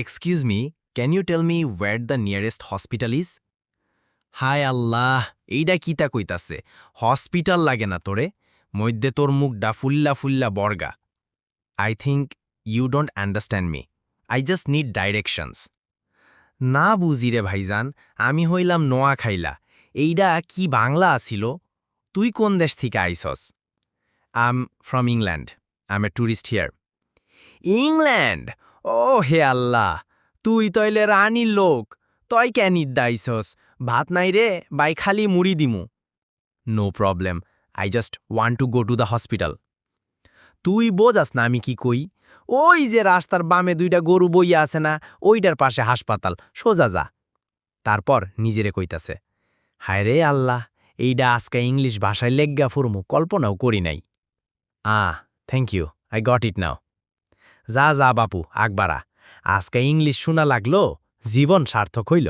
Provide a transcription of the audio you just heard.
Excuse me can you tell me where the nearest hospital is হায় আল্লাহ, এইডা কিতা কইতাছে? Hospital লাগে না তোরে? মধ্যে তোর মুখডা ফুল্লা ফুল্লা বর্গা। I think you don't understand me I just need directions না বুঝি রে ভাইজান, আমি হইলাম নোয়া খাইলা এইডা কি বাংলা আছিল? তুই কোন দেশ থেকে আইসস I'm from England I am a tourist here England ও হে আল্লাহ, তুই তইলে রানীর লোক, তই কেন ইদ্দাইছস ভাত নাই রে, বাই খালি মুড়ি দিমু। No problem, I just want to go to the hospital. তুই বোঝাস না আমি কি কই? ওই যে রাস্তার বামে দুইটা গরু বইয়া আছে না, ওইটার পাশে হাসপাতাল, সোজা যা। তারপর নিজেরে কইতাছে, হায় রে আল্লাহ, এইডা আজকে ইংলিশ ভাষায় লেগ্গা ফুরমু, কল্পনাও করি নাই। আ thank you, I got it now. যা যা বাপু আকবারা। আজকে ইংলিশ শোনা লাগল জীবন সার্থক হইল।